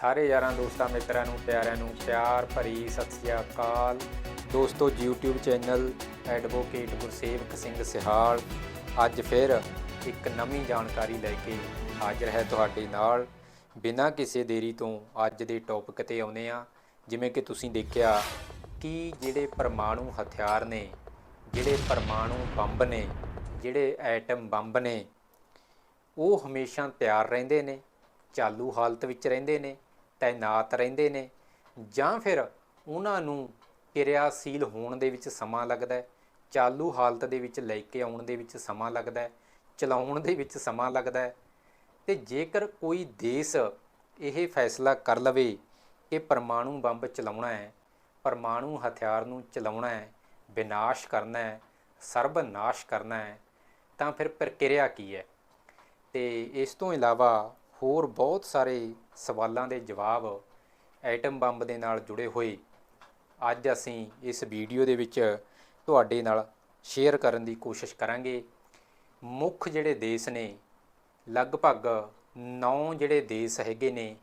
ਸਾਰੇ ਯਾਰਾਂ ਦੋਸਤਾਂ, ਮਿੱਤਰਾਂ ਨੂੰ, ਪਿਆਰਿਆਂ ਨੂੰ ਪਿਆਰ ਭਰੀ ਸਤਿ ਸ੍ਰੀ ਅਕਾਲ। ਦੋਸਤੋ, YouTube channel advocate Gursevak Singh Sihal ਅੱਜ ਫਿਰ ਇੱਕ ਨਵੀਂ ਜਾਣਕਾਰੀ ਲੈ ਕੇ ਹਾਜ਼ਰ ਹੈ ਤੁਹਾਡੇ ਨਾਲ। ਬਿਨਾਂ ਕਿਸੇ ਦੇਰੀ ਤੋਂ ਅੱਜ ਦੇ ਟੌਪਿਕ ਤੇ ਆਉਨੇ ਆ ਜਿਵੇਂ ਕਿ ਤੁਸੀਂ ਦੇਖਿਆ ਕਿ ਜਿਹੜੇ ਪਰਮਾਣੂ ਹਥਿਆਰ ਨੇ, ਜਿਹੜੇ ਪਰਮਾਣੂ ਬੰਬ ਨੇ, ਜਿਹੜੇ ਐਟਮ ਬੰਬ ਨੇ, ਉਹ ਹਮੇਸ਼ਾ ਤਿਆਰ ਰਹਿੰਦੇ ਨੇ, ਚਾਲੂ ਹਾਲਤ ਵਿੱਚ ਰਹਿੰਦੇ ਨੇ ਤਾਇਨਾਤ ਰਹਿੰਦੇ ਨੇ ਜਾਂ ਫਿਰ ਉਹਨਾਂ ਨੂੰ ਕਿਰਿਆਸ਼ੀਲ ਹੋਣ ਦੇ ਵਿੱਚ ਸਮਾਂ ਲੱਗਦਾ ਹੈ, ਚਾਲੂ ਹਾਲਤ ਦੇ ਵਿੱਚ ਲੈ ਕੇ ਆਉਣ ਦੇ ਵਿੱਚ ਸਮਾਂ ਲੱਗਦਾ ਹੈ, ਚਲਾਉਣ ਦੇ ਵਿੱਚ ਸਮਾਂ ਲੱਗਦਾ ਹੈ। ਤੇ ਜੇਕਰ ਕੋਈ ਦੇਸ਼ ਇਹ ਫੈਸਲਾ ਕਰ ਲਵੇ ਕਿ ਪਰਮਾਣੂ ਬੰਬ ਚਲਾਉਣਾ ਹੈ, ਪਰਮਾਣੂ ਹਥਿਆਰ ਨੂੰ ਚਲਾਉਣਾ ਹੈ, ਵਿਨਾਸ਼ ਕਰਨਾ ਹੈ, ਸਰਬਨਾਸ਼ ਕਰਨਾ ਹੈ, ਤਾਂ ਫਿਰ ਪ੍ਰਕਿਰਿਆ ਕੀ ਹੈ? ਤੇ ਇਸ ਤੋਂ ਇਲਾਵਾ ਹੋਰ ਬਹੁਤ ਸਾਰੇ ਸਵਾਲਾਂ ਦੇ ਜਵਾਬ ਐਟਮ ਬੰਬ ਦੇ ਨਾਲ ਜੁੜੇ ਹੋਏ। ਅੱਜ ਅਸੀਂ ਇਸ ਵੀਡੀਓ ਦੇ ਵਿੱਚ ਤੁਹਾਡੇ ਨਾਲ ਸ਼ੇਅਰ ਕਰਨ ਦੀ ਕੋਸ਼ਿਸ਼ ਕਰਾਂਗੇ। ਮੁੱਖ ਜਿਹੜੇ ਦੇਸ਼ ਨੇ, ਲਗਭਗ 9 ਜਿਹੜੇ ਦੇਸ਼ ਹੈਗੇ ਨੇ,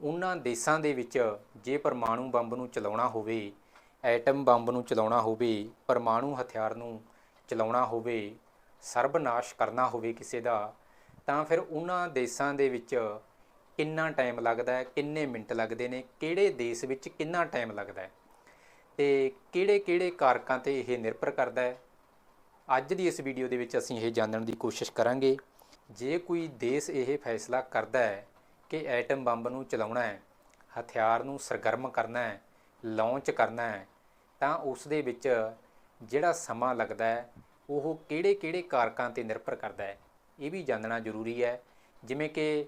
ਉਹਨਾਂ ਦੇਸ਼ਾਂ ਦੇ ਵਿੱਚ ਜੇ ਪਰਮਾਣੂ ਬੰਬ ਨੂੰ ਚਲਾਉਣਾ ਹੋਵੇ, ਐਟਮ ਬੰਬ ਨੂੰ ਚਲਾਉਣਾ ਹੋਵੇ, ਪਰਮਾਣੂ ਹਥਿਆਰ ਨੂੰ ਚਲਾਉਣਾ ਹੋਵੇ, ਸਰਬਨਾਸ਼ ਕਰਨਾ ਹੋਵੇ ਕਿਸੇ ਦਾ, ਤਾਂ ਫਿਰ ਉਹਨਾਂ ਦੇਸ਼ਾਂ ਦੇ ਵਿੱਚ ਕਿੰਨਾ ਟਾਈਮ ਲੱਗਦਾ ਹੈ, ਕਿੰਨੇ ਮਿੰਟ ਲੱਗਦੇ ਨੇ, ਕਿਹੜੇ ਦੇਸ਼ ਵਿੱਚ ਕਿੰਨਾ ਟਾਈਮ ਲੱਗਦਾ ਹੈ ਤੇ ਕਿਹੜੇ-ਕਿਹੜੇ ਕਾਰਕਾਂ ਤੇ ਇਹ ਨਿਰਭਰ ਕਰਦਾ ਹੈ। ਅੱਜ ਦੀ ਇਸ ਵੀਡੀਓ ਦੇ ਵਿੱਚ ਅਸੀਂ ਇਹ ਜਾਣਨ ਦੀ ਕੋਸ਼ਿਸ਼ ਕਰਾਂਗੇ, ਜੇ ਕੋਈ ਦੇਸ਼ ਇਹ ਫੈਸਲਾ ਕਰਦਾ ਹੈ ਕਿ ਐਟਮ ਬੰਬ ਨੂੰ ਚਲਾਉਣਾ ਹੈ, ਹਥਿਆਰ ਨੂੰ ਸਰਗਰਮ ਕਰਨਾ ਹੈ ਲਾਂਚ ਕਰਨਾ ਹੈ, ਤਾਂ ਉਸ ਦੇ ਵਿੱਚ ਜਿਹੜਾ ਸਮਾਂ ਲੱਗਦਾ ਹੈ, ਉਹ ਕਿਹੜੇ-ਕਿਹੜੇ ਕਾਰਕਾਂ ਤੇ ਨਿਰਭਰ ਕਰਦਾ ਹੈ, ਇਹ ਵੀ ਜਾਣਨਾ ਜ਼ਰੂਰੀ ਹੈ। ਜਿਵੇਂ ਕਿ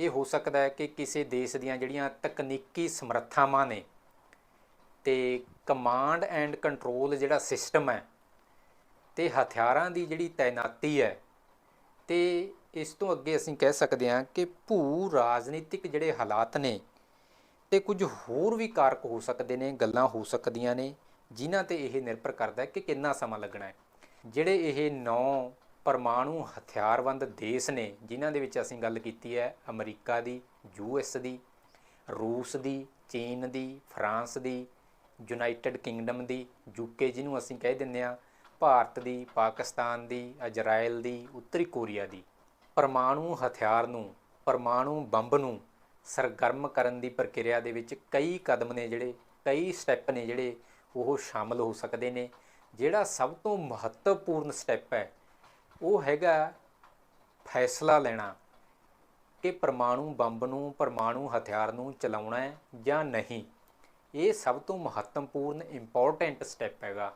ਇਹ ਹੋ ਸਕਦਾ ਹੈ ਕਿ ਕਿਸੇ ਦੇਸ਼ ਦੀਆਂ ਜਿਹੜੀਆਂ ਤਕਨੀਕੀ ਸਮਰੱਥਾਵਾਂ ਨੇ ਤੇ ਕਮਾਂਡ ਐਂਡ ਕੰਟਰੋਲ ਜਿਹੜਾ ਸਿਸਟਮ ਹੈ ਤੇ ਹਥਿਆਰਾਂ ਦੀ ਜਿਹੜੀ ਤਾਇਨਾਤੀ ਹੈ ਤੇ ਇਸ ਤੋਂ ਅੱਗੇ ਅਸੀਂ ਕਹਿ ਸਕਦੇ ਹਾਂ ਕਿ ਭੂ ਰਾਜਨੀਤਿਕ ਜਿਹੜੇ ਹਾਲਾਤ ਨੇ ਤੇ ਕੁਝ ਹੋਰ ਵੀ ਕਾਰਕ ਹੋ ਸਕਦੇ ਨੇ, ਗੱਲਾਂ ਹੋ ਸਕਦੀਆਂ ਨੇ, ਜਿਨ੍ਹਾਂ ਤੇ ਇਹ ਨਿਰਭਰ ਕਰਦਾ ਹੈ ਕਿ ਕਿੰਨਾ ਸਮਾਂ ਲੱਗਣਾ ਹੈ। ਜਿਹੜੇ ਇਹ ਨੌ ਪਰਮਾਣੂ ਹਥਿਆਰਬੰਦ ਦੇਸ਼ ਨੇ, ਜਿਨ੍ਹਾਂ ਦੇ ਵਿੱਚ ਅਸੀਂ ਗੱਲ ਕੀਤੀ ਹੈ, ਅਮਰੀਕਾ ਦੀ, ਯੂ ਯੂਐਸ ਦੀ, ਰੂਸ ਦੀ, ਚੀਨ ਦੀ, ਫਰਾਂਸ ਦੀ, ਯੂਨਾਈਟਿਡ ਕਿੰਗਡਮ ਦੀ ਯੂਕੇ ਜਿਹਨੂੰ ਅਸੀਂ ਕਹਿ ਦਿੰਦੇ ਆ ਭਾਰਤ ਦੀ, ਪਾਕਿਸਤਾਨ ਦੀ ਇਜ਼ਰਾਈਲ ਦੀ, ਉੱਤਰੀ ਕੋਰੀਆ ਦੀ। ਪਰਮਾਣੂ ਹਥਿਆਰ ਨੂੰ, ਪਰਮਾਣੂ ਬੰਬ ਨੂੰ ਸਰਗਰਮ ਕਰਨ ਦੀ ਪ੍ਰਕਿਰਿਆ ਦੇ ਵਿੱਚ ਕਈ ਕਦਮ ਨੇ ਜਿਹੜੇ, ਕਈ ਸਟੈਪ ਨੇ ਜਿਹੜੇ ਉਹ ਸ਼ਾਮਲ ਹੋ ਸਕਦੇ ਨੇ। ਜਿਹੜਾ ਸਭ ਤੋਂ ਮਹੱਤਵਪੂਰਨ ਸਟੈਪ ਹੈ ਉਹ ਹੈਗਾ ਫੈਸਲਾ ਲੈਣਾ ਕਿ ਪਰਮਾਣੂ ਬੰਬ ਨੂੰ, ਪਰਮਾਣੂ ਹਥਿਆਰ ਨੂੰ ਚਲਾਉਣਾ ਹੈ ਜਾਂ ਨਹੀਂ। ਇਹ ਸਭ ਤੋਂ ਮਹੱਤਵਪੂਰਨ ਇੰਪੋਰਟੈਂਟ ਸਟੈਪ ਹੈਗਾ,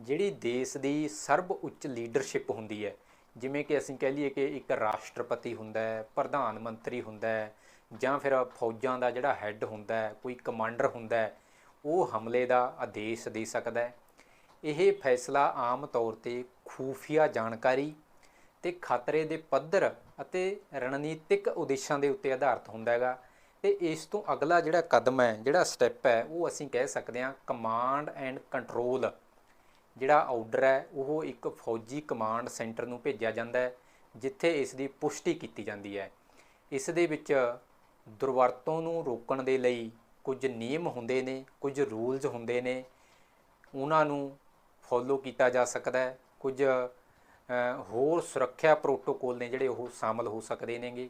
ਜਿਹੜੀ ਦੇਸ਼ ਦੀ ਸਰਬ ਉੱਚ ਲੀਡਰਸ਼ਿਪ ਹੁੰਦੀ ਹੈ। ਜਿਵੇਂ ਕਿ ਅਸੀਂ ਕਹਿ ਲਈਏ ਕਿ ਇੱਕ ਰਾਸ਼ਟਰਪਤੀ ਹੁੰਦਾ ਹੈ, ਪ੍ਰਧਾਨ ਮੰਤਰੀ ਹੁੰਦਾ ਹੈ, ਜਾਂ ਫਿਰ ਫੌਜਾਂ ਦਾ ਜਿਹੜਾ ਹੈੱਡ ਹੁੰਦਾ ਹੈ, ਕੋਈ ਕਮਾਂਡਰ ਹੁੰਦਾ ਹੈ, ਉਹ ਹਮਲੇ ਦਾ ਆਦੇਸ਼ ਦੇ ਸਕਦਾ ਹੈ। ਇਹ ਫੈਸਲਾ ਆਮ ਤੌਰ ਤੇ ਖੂਫੀਆ ਜਾਣਕਾਰੀ ਤੇ ਖਤਰੇ ਦੇ ਪੱਧਰ ਅਤੇ ਰਣਨੀਤਿਕ ਉਦੇਸ਼ਾਂ ਦੇ ਉੱਤੇ ਆਧਾਰਿਤ ਹੁੰਦਾ ਹੈਗਾ ਤੇ ਇਸ ਤੋਂ ਅਗਲਾ ਜਿਹੜਾ ਕਦਮ ਹੈ, ਜਿਹੜਾ ਸਟੈਪ ਹੈ, ਉਹ ਅਸੀਂ ਕਹਿ ਸਕਦੇ ਹਾਂ ਕਮਾਂਡ ਐਂਡ ਕੰਟਰੋਲ ਜਿਹੜਾ ਆਰਡਰ ਹੈ, ਉਹ ਇੱਕ ਫੌਜੀ ਕਮਾਂਡ ਸੈਂਟਰ ਨੂੰ ਭੇਜਿਆ ਜਾਂਦਾ ਹੈ, ਜਿੱਥੇ ਇਸ ਦੀ ਪੁਸ਼ਟੀ ਕੀਤੀ ਜਾਂਦੀ ਹੈ। ਇਸ ਦੇ ਵਿੱਚ ਦੁਰਵਰਤੋਂ ਨੂੰ ਰੋਕਣ ਦੇ ਲਈ ਕੁਝ ਨਿਯਮ ਹੁੰਦੇ ਨੇ, ਕੁਝ ਰੂਲਸ ਹੁੰਦੇ ਨੇ। ਉਹਨਾਂ ਨੂੰ ਫੋਲੋ ਕੀਤਾ ਜਾ ਸਕਦਾ ਹੈ। ਕੁਝ ਹੋਰ ਸੁਰੱਖਿਆ ਪ੍ਰੋਟੋਕੋਲ ਨੇ ਜਿਹੜੇ ਉਹ ਸ਼ਾਮਲ ਹੋ ਸਕਦੇ ਨੇਗੇ।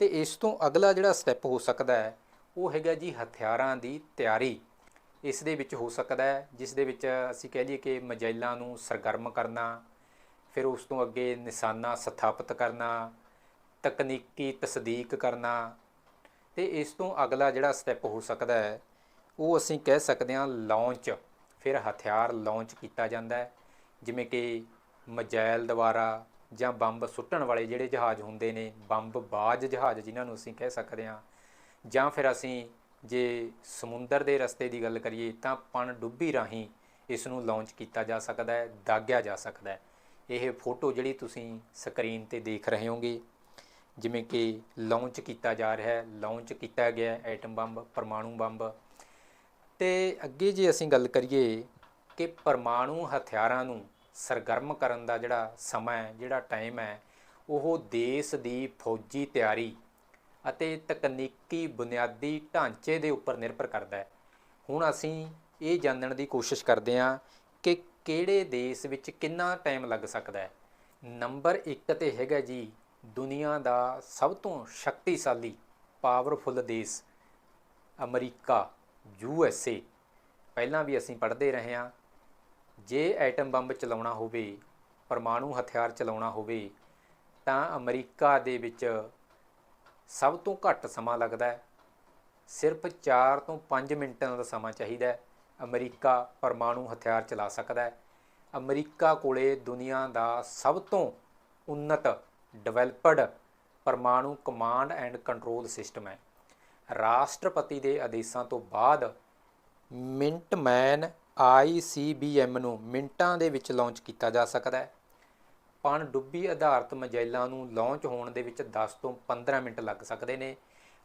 ਤੇ ਇਸ ਤੋਂ ਅਗਲਾ ਜਿਹੜਾ ਸਟੈਪ ਹੋ ਸਕਦਾ ਹੈ, ਉਹ ਹੈਗਾ ਜੀ ਹਥਿਆਰਾਂ ਦੀ ਤਿਆਰੀ। ਇਸ ਦੇ ਵਿੱਚ ਹੋ ਸਕਦਾ ਹੈ, ਜਿਸ ਦੇ ਵਿੱਚ ਅਸੀਂ ਕਹਿ ਲਈਏ ਕਿ ਮਜਾਇਲਾਂ ਨੂੰ ਸਰਗਰਮ ਕਰਨਾ, ਫਿਰ ਉਸ ਤੋਂ ਅੱਗੇ ਨਿਸ਼ਾਨਾ ਸਥਾਪਿਤ ਕਰਨਾ, ਤਕਨੀਕੀ ਤਸਦੀਕ ਕਰਨਾ, ਤੇ ਇਸ ਤੋਂ ਅਗਲਾ ਜਿਹੜਾ ਸਟੈਪ ਹੋ ਸਕਦਾ ਹੈ, ਉਹ ਅਸੀਂ ਕਹਿ ਸਕਦੇ ਹਾਂ ਲਾਂਚ। ਫਿਰ ਹਥਿਆਰ ਲਾਂਚ ਕੀਤਾ ਜਾਂਦਾ ਹੈ। ਜਿਵੇਂ ਕਿ ਮਜੈਲ ਦੁਆਰਾ ਜਾਂ ਬੰਬ ਸੁੱਟਣ ਵਾਲੇ ਜਿਹੜੇ ਜਹਾਜ਼ ਹੁੰਦੇ ਨੇ, ਬੰਬ ਬਾਜ਼ ਜਹਾਜ਼ ਜਿਨ੍ਹਾਂ ਨੂੰ ਅਸੀਂ ਕਹਿ ਸਕਦੇ ਹਾਂ। ਜਾਂ ਫਿਰ ਅਸੀਂ ਜੇ ਸਮੁੰਦਰ ਦੇ ਰਸਤੇ ਦੀ ਗੱਲ ਕਰੀਏ ਤਾਂ ਪਣ ਡੁੱਬੀ ਰਾਹੀਂ ਇਸ ਨੂੰ ਲਾਂਚ ਕੀਤਾ ਜਾ ਸਕਦਾ ਹੈ, ਦਾਗਿਆ ਜਾ ਸਕਦਾ ਹੈ। ਇਹ ਫੋਟੋ ਜਿਹੜੀ ਤੁਸੀਂ ਸਕਰੀਨ ਤੇ ਦੇਖ ਰਹੇ ਹੋਗੇ, ਜਿਵੇਂ ਕਿ ਲਾਂਚ ਕੀਤਾ ਜਾ ਰਿਹਾ ਹੈ। ਲਾਂਚ ਕੀਤਾ ਗਿਆ ਹੈ ਐਟਮ ਬੰਬ, ਪਰਮਾਣੂ ਬੰਬ। ਤੇ ਅੱਗੇ ਜੇ ਅਸੀਂ ਗੱਲ ਕਰੀਏ ਕਿ ਪਰਮਾਣੂ ਹਥਿਆਰਾਂ ਨੂੰ ਸਰਗਰਮ ਕਰਨ ਦਾ ਜਿਹੜਾ ਸਮਾਂ ਹੈ, ਜਿਹੜਾ ਟਾਈਮ ਹੈ, ਉਹ ਦੇਸ਼ ਦੀ ਫੌਜੀ ਤਿਆਰੀ ਅਤੇ ਤਕਨੀਕੀ ਬੁਨਿਆਦੀ ਢਾਂਚੇ ਦੇ ਉੱਪਰ ਨਿਰਭਰ ਕਰਦਾ ਹੈ। ਹੁਣ ਅਸੀਂ ਇਹ ਜਾਣਨ ਦੀ ਕੋਸ਼ਿਸ਼ ਕਰਦੇ ਹਾਂ ਕਿ ਕਿਹੜੇ ਦੇਸ਼ ਵਿੱਚ ਕਿੰਨਾ ਟਾਈਮ ਲੱਗ ਸਕਦਾ ਹੈ। ਨੰਬਰ 1 ਤੇ ਹੈਗਾ ਜੀ, ਦੁਨੀਆ ਦਾ ਸਭ ਤੋਂ ਸ਼ਕਤੀਸ਼ਾਲੀ ਪਾਵਰਫੁੱਲ ਦੇਸ਼, ਅਮਰੀਕਾ। U S A. ਪਹਿਲਾਂ ਵੀ ਅਸੀਂ ਪੜ੍ਹਦੇ ਰਹੇ ਹਾਂ। ਜੇ ਐਟਮ ਬੰਬ ਚਲਾਉਣਾ ਹੋਵੇ, ਪਰਮਾਣੂ ਹਥਿਆਰ ਚਲਾਉਣਾ ਹੋਵੇ, ਤਾਂ ਅਮਰੀਕਾ ਦੇ ਵਿੱਚ ਸਭ ਤੋਂ ਘੱਟ ਸਮਾਂ ਲੱਗਦਾ ਹੈ। ਸਿਰਫ 4 ਤੋਂ 5 ਮਿੰਟਾਂ ਦਾ ਸਮਾਂ ਚਾਹੀਦਾ ਹੈ। ਅਮਰੀਕਾ ਪਰਮਾਣੂ ਹਥਿਆਰ ਚਲਾ ਸਕਦਾ ਹੈ। ਅਮਰੀਕਾ ਕੋਲੇ ਦੁਨੀਆ ਦਾ ਸਭ ਤੋਂ ਉન્નਤ ਡਿਵੈਲਪਡ ਪਰਮਾਣੂ ਕਮਾਂਡ ਐਂਡ ਕੰਟਰੋਲ ਸਿਸਟਮ ਹੈ। ਰਾਸ਼ਟਰਪਤੀ ਦੇ ਆਦੇਸ਼ਾਂ ਤੋਂ ਬਾਅਦ ਮਿੰਟਮੈਨ ICBM ਨੂੰ ਮਿੰਟਾਂ ਦੇ ਵਿੱਚ ਲਾਂਚ ਕੀਤਾ ਜਾ ਸਕਦਾ ਹੈ। ਪਣਡੁੱਬੀ ਆਧਾਰਿਤ ਮਜਾਇਲਾਂ ਨੂੰ ਲਾਂਚ ਹੋਣ ਦੇ ਵਿੱਚ 10 ਤੋਂ 15 ਮਿੰਟ ਲੱਗ ਸਕਦੇ ਨੇ।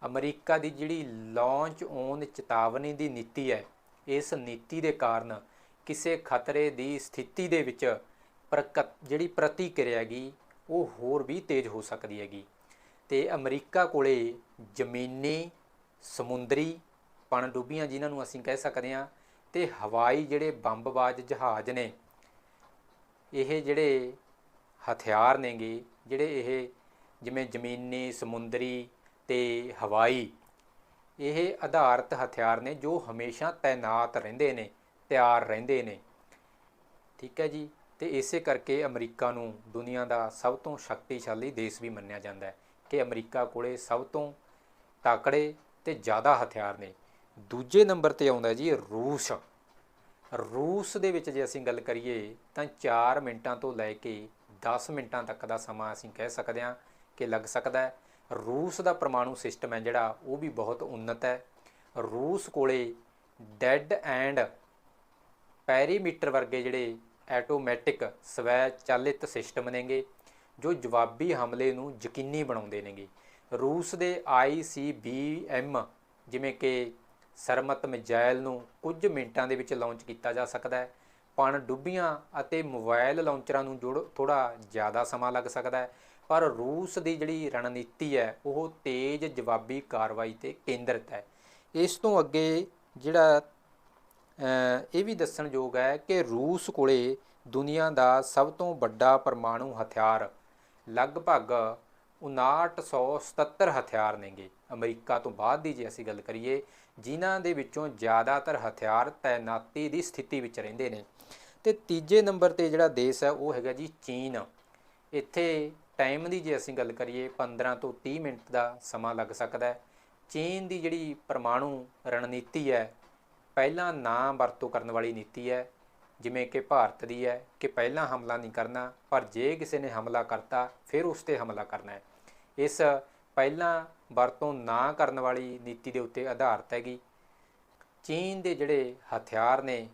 ਅਮਰੀਕਾ ਦੀ ਜਿਹੜੀ ਲਾਂਚ ਔਨ ਚੇਤਾਵਨੀ ਦੀ ਨੀਤੀ ਹੈ, ਇਸ ਨੀਤੀ ਦੇ ਕਾਰਨ ਕਿਸੇ ਖਤਰੇ ਦੀ ਸਥਿਤੀ ਦੇ ਵਿੱਚ ਪ੍ਰਕ- ਜਿਹੜੀ ਪ੍ਰਤੀਕਿਰਿਆ ਹੈਗੀ, ਉਹ ਹੋਰ ਵੀ ਤੇਜ਼ ਹੋ ਸਕਦੀ ਹੈਗੀ। ਤੇ ਅਮਰੀਕਾ ਕੋਲੇ ਜ਼ਮੀਨੀ ਸਮੁੰਦਰੀ ਪਣਡੁੱਬੀਆਂ ਜਿਨ੍ਹਾਂ ਨੂੰ ਅਸੀਂ ਕਹਿ ਸਕਦੇ ਹਾਂ ਤੇ ਹਵਾਈ ਜਿਹੜੇ ਬੰਬਬਾਜ਼ ਜਹਾਜ਼ ਨੇ, ਇਹ ਜਿਹੜੇ ਹਥਿਆਰ ਨੇਗੇ, ਜਿਹੜੇ ਇਹ ਜਿਵੇਂ ਜ਼ਮੀਨੀ, ਸਮੁੰਦਰੀ ਤੇ ਹਵਾਈ, ਇਹ ਆਧਾਰਿਤ ਹਥਿਆਰ ਨੇ ਜੋ ਹਮੇਸ਼ਾ ਤਾਇਨਾਤ ਰਹਿੰਦੇ ਨੇ, ਤਿਆਰ ਰਹਿੰਦੇ ਨੇ। ਠੀਕ ਹੈ ਜੀ? ਤੇ ਇਸੇ ਕਰਕੇ ਅਮਰੀਕਾ ਨੂੰ ਦੁਨੀਆ ਦਾ ਸਭ ਤੋਂ ਸ਼ਕਤੀਸ਼ਾਲੀ ਦੇਸ਼ ਵੀ ਮੰਨਿਆ ਜਾਂਦਾ ਹੈ ਕਿ ਅਮਰੀਕਾ ਕੋਲੇ ਸਭ ਤੋਂ ਤਾਕੜੇ ਤੇ ਜ਼ਿਆਦਾ ਹਥਿਆਰ ਨੇ। ਦੂਜੇ ਨੰਬਰ ਤੇ ਆਉਂਦਾ ਜੀ ਰੂਸ। ਰੂਸ ਦੇ ਵਿੱਚ ਜੇ ਅਸੀਂ ਗੱਲ ਕਰੀਏ ਤਾਂ 4 ਮਿੰਟਾਂ ਤੋਂ ਲੈ ਕੇ 10 ਮਿੰਟਾਂ ਤੱਕ ਦਾ ਸਮਾਂ ਅਸੀਂ ਕਹਿ ਸਕਦੇ ਹਾਂ ਕਿ ਲੱਗ ਸਕਦਾ ਹੈ। ਰੂਸ ਦਾ ਪਰਮਾਣੂ ਸਿਸਟਮ ਹੈ ਜਿਹੜਾ, ਉਹ ਵੀ ਬਹੁਤ ਉન્નਤ ਹੈ। ਰੂਸ ਕੋਲੇ ਡੈਡ ਐਂਡ ਪੈਰੀਮੀਟਰ ਵਰਗੇ ਜਿਹੜੇ ਆਟੋਮੈਟਿਕ ਸਵੈ ਚਾਲਿਤ ਸਿਸਟਮ ਨੇਗੇ, ਜੋ ਜਵਾਬੀ ਹਮਲੇ ਨੂੰ ਯਕੀਨੀ ਬਣਾਉਂਦੇ ਨੇਗੇ। ਰੂਸ ਦੇ ICBM ਜਿਵੇਂ ਕਿ ਸਰਮਤ ਮਿਜ਼ਾਈਲ ਨੂੰ ਕੁਝ ਮਿੰਟਾਂ ਦੇ ਵਿੱਚ ਲਾਂਚ ਕੀਤਾ ਜਾ ਸਕਦਾ ਹੈ। ਪਣ ਡੁੱਬੀਆਂ ਅਤੇ ਮੋਬਾਈਲ ਲਾਂਚਰਾਂ ਨੂੰ ਜੋੜ ਥੋੜਾ ਜ਼ਿਆਦਾ ਸਮਾਂ ਲੱਗ ਸਕਦਾ ਹੈ। ਪਰ ਰੂਸ ਦੀ ਜਿਹੜੀ ਰਣਨੀਤੀ ਹੈ, ਉਹ ਤੇਜ਼ ਜਵਾਬੀ ਕਾਰਵਾਈ ਤੇ ਕੇਂਦਰਿਤ ਹੈ। ਇਸ ਤੋਂ ਅੱਗੇ ਜਿਹੜਾ ਇਹ ਵੀ ਦੱਸਣਯੋਗ ਹੈ ਕਿ ਰੂਸ ਕੋਲੇ ਦੁਨੀਆ ਦਾ ਸਭ ਤੋਂ ਵੱਡਾ ਪਰਮਾਣੂ ਹਥਿਆਰ ਲਗਭਗ 5977 ਹਥਿਆਰ ਨੇਗੇ। ਅਮਰੀਕਾ ਤੋਂ ਬਾਅਦ ਦੀ ਜੇ ਅਸੀਂ ਗੱਲ ਕਰੀਏ, ਜਿਨ੍ਹਾਂ ਦੇ ਵਿੱਚੋਂ ਜ਼ਿਆਦਾਤਰ ਹਥਿਆਰ ਤਾਇਨਾਤੀ ਦੀ ਸਥਿਤੀ ਵਿੱਚ ਰਹਿੰਦੇ ਨੇ। ਤੇ ਤੀਜੇ ਨੰਬਰ ਤੇ ਜਿਹੜਾ ਦੇਸ਼ ਹੈ, ਉਹ ਹੈਗਾ ਜੀ ਚੀਨ। ਇੱਥੇ ਟਾਈਮ ਦੀ ਜੇ ਅਸੀਂ ਗੱਲ ਕਰੀਏ 15 ਤੋਂ 30 ਮਿੰਟ ਦਾ ਸਮਾਂ ਲੱਗ ਸਕਦਾ ਹੈ। ਚੀਨ ਦੀ ਜਿਹੜੀ ਪਰਮਾਣੂ ਰਣਨੀਤੀ ਹੈ, ਪਹਿਲਾਂ ਨਾ ਵਰਤੋਂ ਕਰਨ ਵਾਲੀ ਨੀਤੀ ਹੈ, ਜਿਵੇਂ ਕਿ ਭਾਰਤ ਦੀ ਹੈ ਕਿ ਪਹਿਲਾਂ ਹਮਲਾ ਨਹੀਂ ਕਰਨਾ, ਪਰ ਜੇ ਕਿਸੇ ਨੇ ਹਮਲਾ ਕਰਤਾ, ਫਿਰ ਉਸ ਤੇ ਹਮਲਾ ਕਰਨਾ ਹੈ। ਇਸ ਪਹਿਲਾਂ ਵਰਤੋਂ ਨਾ ਕਰਨ ਵਾਲੀ ਨੀਤੀ ਦੇ ਉੱਤੇ ਆਧਾਰਿਤ ਹੈਗੀ। ਚੀਨ ਦੇ ਜਿਹੜੇ ਹਥਿਆਰ ਨੇ,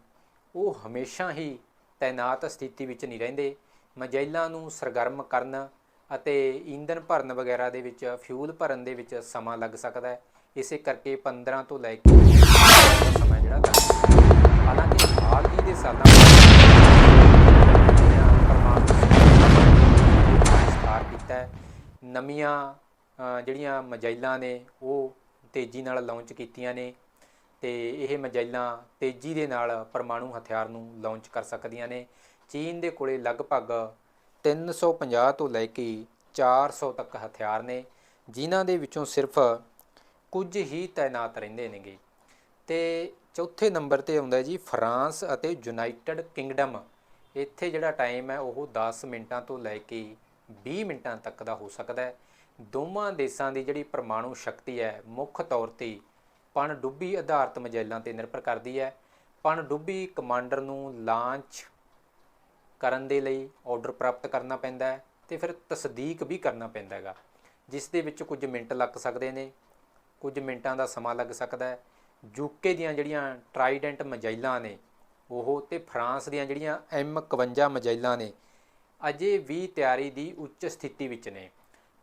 ਉਹ ਹਮੇਸ਼ਾ ਹੀ ਤਾਇਨਾਤ ਸਥਿਤੀ ਵਿੱਚ ਨਹੀਂ ਰਹਿੰਦੇ। ਮਜਾਇਲਾਂ ਨੂੰ ਸਰਗਰਮ ਕਰਨ ਅਤੇ ਈਂਧਨ ਭਰਨ ਵਗੈਰਾ ਦੇ ਵਿੱਚ, ਫਿਊਲ ਭਰਨ ਦੇ ਵਿੱਚ ਸਮਾਂ ਲੱਗ ਸਕਦਾ ਹੈ। ਇਸੇ ਕਰਕੇ 15 ਤੋਂ ਲੈ ਕੇ ਸਮਾਂ ਜਿਹੜਾ ਲੱਗ ਹਾਲਾਂਕਿ ਹਾਲ ਹੀ ਦੇ ਸਾਲਾਂ ਵਿੱਚ ਪਰਮਾਣੂ ਸੰਸਥਾ ਕੀਤਾ ਹੈ। ਨਵੀਆਂ ਜਿਹੜੀਆਂ ਮਜਾਈਲਾਂ ਨੇ, ਉਹ ਤੇਜ਼ੀ ਨਾਲ ਲਾਂਚ ਕੀਤੀਆਂ ਨੇ ਤੇ ਇਹ ਮਜਾਈਲਾਂ ਤੇਜ਼ੀ ਦੇ ਨਾਲ ਪਰਮਾਣੂ ਹਥਿਆਰ ਨੂੰ ਲਾਂਚ ਕਰ ਸਕਦੀਆਂ ਨੇ। ਚੀਨ ਦੇ ਕੋਲੇ ਲਗਭਗ 350 ਤੋਂ ਲੈ ਕੇ 400 ਤੱਕ ਹਥਿਆਰ ਨੇ, ਜਿਨ੍ਹਾਂ ਦੇ ਵਿੱਚੋਂ ਸਿਰਫ ਕੁਝ ਹੀ ਤਾਇਨਾਤ ਰਹਿੰਦੇ ਨੇਗੇ। ਤੇ ਚੌਥੇ ਨੰਬਰ ਤੇ ਆਉਂਦਾ ਜੀ, ਫਰਾਂਸ ਅਤੇ ਯੂਨਾਈਟਿਡ ਕਿੰਗਡਮ। ਇੱਥੇ ਜਿਹੜਾ ਟਾਈਮ ਹੈ, ਉਹ 10 ਮਿੰਟਾਂ ਤੋਂ ਲੈ ਕੇ 20 ਮਿੰਟਾਂ ਤੱਕ ਦਾ ਹੋ ਸਕਦਾ ਹੈ। ਦੋਵਾਂ ਦੇਸ਼ਾਂ ਦੀ ਜਿਹੜੀ ਪਰਮਾਣੂ ਸ਼ਕਤੀ ਹੈ, ਮੁੱਖ ਤੌਰ ਤੇ ਪਣਡੁੱਬੀ ਆਧਾਰਿਤ ਮਜਾਇਲਾਂ ਤੇ ਨਿਰਭਰ ਕਰਦੀ ਹੈ। ਪਣਡੁੱਬੀ ਕਮਾਂਡਰ ਨੂੰ ਲਾਂਚ ਕਰਨ ਦੇ ਲਈ ਆਰਡਰ ਪ੍ਰਾਪਤ ਕਰਨਾ ਪੈਂਦਾ ਹੈ ਤੇ ਫਿਰ ਤਸਦੀਕ ਵੀ ਕਰਨਾ ਪੈਂਦਾ ਹੈਗਾ, ਜਿਸ ਦੇ ਵਿੱਚ ਕੁਝ ਮਿੰਟ ਲੱਗ ਸਕਦੇ ਨੇ, ਕੁਝ ਮਿੰਟਾਂ ਦਾ ਸਮਾਂ ਲੱਗ ਸਕਦਾ ਹੈ। ਯੂਕੇ ਦੀਆਂ ਜਿਹੜੀਆਂ ਟਰਾਈਡੈਂਟ ਮਜਾਇਲਾਂ ਨੇ, ਉਹ ਤੇ ਫਰਾਂਸ ਦੀਆਂ ਜਿਹੜੀਆਂ M51 ਮਜਾਇਲਾਂ ਨੇ ਅਜੇ ਵੀ ਤਿਆਰੀ ਦੀ ਉੱਚ ਸਥਿਤੀ ਵਿੱਚ ਨੇ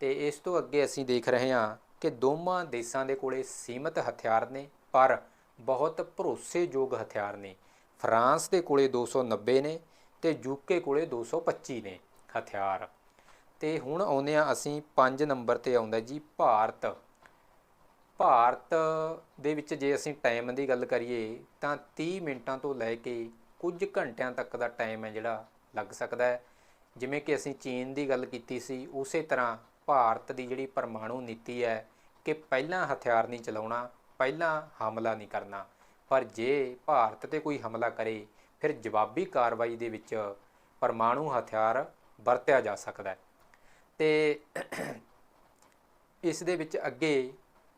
ਤੇ ਇਸ ਤੋਂ ਅੱਗੇ ਅਸੀਂ ਦੇਖ ਰਹੇ ਹਾਂ ਕਿ ਦੋਵਾਂ ਦੇਸ਼ਾਂ ਦੇ ਕੋਲੇ ਸੀਮਤ ਹਥਿਆਰ ਨੇ, ਪਰ ਬਹੁਤ ਭਰੋਸੇਯੋਗ ਹਥਿਆਰ ਨੇ। ਫਰਾਂਸ ਦੇ ਕੋਲੇ 290 ਨੇ ਤੇ ਯੂਕੇ ਕੋਲੇ 225 ਨੇ ਹਥਿਆਰ। ਤੇ ਹੁਣ ਆਉਂਦੇ ਆ ਅਸੀਂ 5 ਨੰਬਰ ਤੇ ਆਉਂਦਾ ਜੀ ਭਾਰਤ। ਭਾਰਤ ਦੇ ਵਿੱਚ ਜੇ ਅਸੀਂ ਟਾਈਮ ਦੀ ਗੱਲ ਕਰੀਏ ਤਾਂ 30 ਮਿੰਟਾਂ ਤੋਂ ਲੈ ਕੇ ਕੁਝ ਘੰਟਿਆਂ ਤੱਕ ਦਾ ਟਾਈਮ ਹੈ ਜਿਹੜਾ, ਲੱਗ ਸਕਦਾ ਹੈ। ਜਿਵੇਂ ਕਿ ਅਸੀਂ ਚੀਨ ਦੀ ਗੱਲ ਕੀਤੀ ਸੀ, ਉਸੇ ਤਰ੍ਹਾਂ ਭਾਰਤ ਦੀ ਜਿਹੜੀ ਪਰਮਾਣੂ ਨੀਤੀ ਹੈ ਕਿ ਪਹਿਲਾਂ ਹਥਿਆਰ ਨਹੀਂ ਚਲਾਉਣਾ, ਪਹਿਲਾਂ ਹਮਲਾ ਨਹੀਂ ਕਰਨਾ। ਪਰ ਜੇ ਭਾਰਤ ਤੇ ਕੋਈ ਹਮਲਾ ਕਰੇ, ਫਿਰ ਜਵਾਬੀ ਕਾਰਵਾਈ ਦੇ ਵਿੱਚ ਪਰਮਾਣੂ ਹਥਿਆਰ ਵਰਤਿਆ ਜਾ ਸਕਦਾ ਹੈ। ਤੇ ਇਸ ਦੇ ਵਿੱਚ ਅੱਗੇ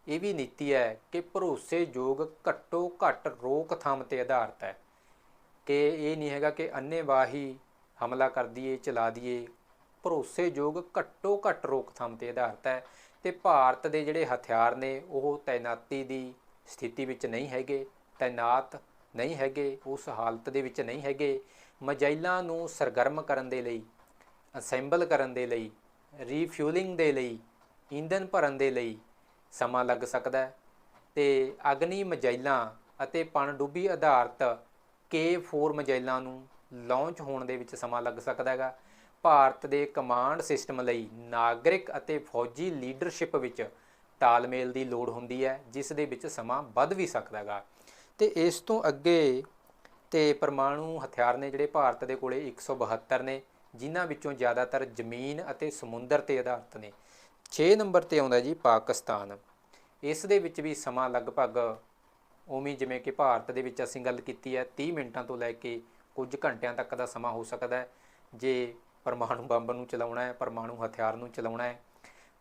ਇਹ ਵੀ ਨੀਤੀ ਹੈ ਕਿ ਭਰੋਸੇਯੋਗ ਘੱਟੋ ਘੱਟ ਰੋਕਥਾਮ ਤੇ ਆਧਾਰਿਤ ਹੈ। ਕਿ ਇਹ ਨਹੀਂ ਹੈਗਾ ਕਿ ਅੰਨੇਵਾਹੀ ਹਮਲਾ ਕਰ ਦਈਏ, ਚਲਾ ਦਈਏ। ਭਰੋਸੇਯੋਗ ਘੱਟੋ ਘੱਟ ਰੋਕਥਾਮ ਤੇ ਆਧਾਰਿਤ ਹੈ ਤੇ ਭਾਰਤ ਦੇ ਜਿਹੜੇ ਹਥਿਆਰ ਨੇ, ਉਹ ਤੈਨਾਤੀ ਦੀ ਸਥਿਤੀ ਵਿੱਚ ਨਹੀਂ ਹੈਗੇ ਤਾਇਨਾਤ ਨਹੀਂ ਹੈਗੇ, ਉਸ ਹਾਲਤ ਦੇ ਵਿੱਚ ਨਹੀਂ ਹੈਗੇ। ਮਜਾਈਲਾਂ ਨੂੰ ਸਰਗਰਮ ਕਰਨ ਦੇ ਲਈ, ਅਸੈਂਬਲ ਕਰਨ ਦੇ ਲਈ, ਰੀਫਿਊਲਿੰਗ ਦੇ ਲਈ ਈਂਧਨ ਭਰਨ ਦੇ ਲਈ ਸਮਾਂ ਲੱਗ ਸਕਦਾ ਹੈ ਤੇ ਅਗਨੀ ਮਜਾਈਲਾਂ ਅਤੇ ਪਣਡੁੱਬੀ ਆਧਾਰਿਤ K4 ਮਜਾਈਲਾਂ ਨੂੰ ਲਾਂਚ ਹੋਣ ਦੇ ਵਿੱਚ ਸਮਾਂ ਲੱਗ ਸਕਦਾ ਹੈਗਾ। ਭਾਰਤ ਦੇ ਕਮਾਂਡ ਸਿਸਟਮ ਲਈ ਨਾਗਰਿਕ ਅਤੇ ਫੌਜੀ ਲੀਡਰਸ਼ਿਪ ਵਿੱਚ ਤਾਲਮੇਲ ਦੀ ਲੋੜ ਹੁੰਦੀ ਹੈ, ਜਿਸ ਦੇ ਵਿੱਚ ਸਮਾਂ ਵੱਧ ਵੀ ਸਕਦਾ ਹੈਗਾ। ਤੇ ਇਸ ਤੋਂ ਅੱਗੇ ਤੇ ਪਰਮਾਣੂ ਹਥਿਆਰ ਨੇ ਜਿਹੜੇ ਭਾਰਤ ਦੇ ਕੋਲੇ 172 ਨੇ, ਜਿਨ੍ਹਾਂ ਵਿੱਚੋਂ ਜ਼ਿਆਦਾਤਰ ਜ਼ਮੀਨ ਅਤੇ ਸਮੁੰਦਰ ਤੇ ਆਧਾਰਿਤ ਨੇ। 6 ਨੰਬਰ ਤੇ ਆਉਂਦਾ ਜੀ ਪਾਕਿਸਤਾਨ। ਇਸ ਦੇ ਵਿੱਚ ਵੀ ਸਮਾਂ ਲਗਭਗ ਉਵੇਂ ਜਿਵੇਂ ਕਿ ਭਾਰਤ ਦੇ ਵਿੱਚ ਅਸੀਂ ਗੱਲ ਕੀਤੀ ਹੈ 30 ਮਿੰਟਾਂ ਤੋਂ ਲੈ ਕੇ ਕੁਝ ਘੰਟਿਆਂ ਤੱਕ ਦਾ ਸਮਾਂ ਹੋ ਸਕਦਾ ਹੈ। ਜੇ ਪਰਮਾਣੂ ਬੰਬ ਨੂੰ ਚਲਾਉਣਾ ਹੈ, ਪਰਮਾਣੂ ਹਥਿਆਰ ਨੂੰ ਚਲਾਉਣਾ ਹੈ,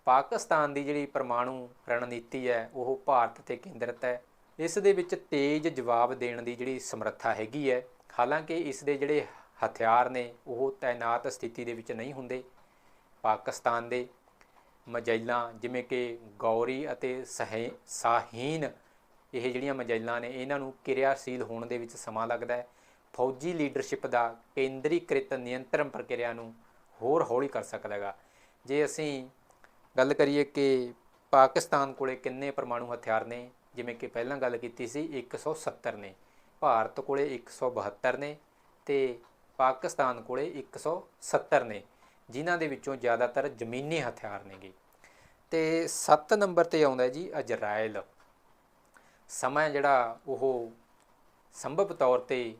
ਪਾਕਿਸਤਾਨ ਦੀ ਜਿਹੜੀ ਪਰਮਾਣੂ ਰਣਨੀਤੀ ਹੈ, ਉਹ ਭਾਰਤ ਤੇ ਕੇਂਦਰਿਤ ਹੈ। ਇਸ ਦੇ ਵਿੱਚ ਤੇਜ਼ ਜਵਾਬ ਦੇਣ ਦੀ ਜਿਹੜੀ ਸਮਰੱਥਾ ਹੈਗੀ ਹੈ, ਹਾਲਾਂਕਿ ਇਸ ਦੇ ਜਿਹੜੇ ਹਥਿਆਰ ਨੇ, ਉਹ ਤਾਇਨਾਤ ਸਥਿਤੀ ਦੇ ਵਿੱਚ ਨਹੀਂ ਹੁੰਦੇ। ਪਾਕਿਸਤਾਨ ਦੇ ਮਜ਼ਾਈਲਾਂ ਜਿਵੇਂ ਕਿ ਗੌਰੀ ਅਤੇ ਸਹੇ, ਸਾਹੀਨ, ਇਹ ਜਿਹੜੀਆਂ ਮਜਾਈਲਾਂ ਨੇ, ਇਹਨਾਂ ਨੂੰ ਕਿਰਿਆਸ਼ੀਲ ਹੋਣ ਦੇ ਵਿੱਚ ਸਮਾਂ ਲੱਗਦਾ ਹੈ। ਫੌਜੀ ਲੀਡਰਸ਼ਿਪ ਦਾ ਕੇਂਦਰੀਕ੍ਰਿਤ ਨਿਯੰਤਰਣ ਪ੍ਰਕਿਰਿਆ ਨੂੰ ਹੋਰ ਹੌਲੀ ਕਰ ਸਕਦਾ ਹੈਗਾ ਜੇ ਅਸੀਂ ਗੱਲ ਕਰੀਏ ਕਿ ਪਾਕਿਸਤਾਨ ਕੋਲੇ ਕਿੰਨੇ ਪਰਮਾਣੂ ਹਥਿਆਰ ਨੇ, ਜਿਵੇਂ ਕਿ ਪਹਿਲਾਂ ਗੱਲ ਕੀਤੀ ਸੀ 170 ਨੇ, ਭਾਰਤ ਕੋਲੇ 172 ਨੇ ਤੇ ਪਾਕਿਸਤਾਨ ਕੋਲੇ 170 ਨੇ, ਜਿਨ੍ਹਾਂ ਦੇ ਵਿੱਚੋਂ ਜ਼ਿਆਦਾਤਰ ਜ਼ਮੀਨੀ ਹਥਿਆਰ ਨੇਗੇ। ਤੇ 7 ਨੰਬਰ ਤੇ ਆਉਂਦਾ ਜੀ ਇਜ਼ਰਾਈਲ ਸਮਾਂ ਜਿਹੜਾ ਉਹ ਸੰਭਵ ਤੌਰ ਤੇ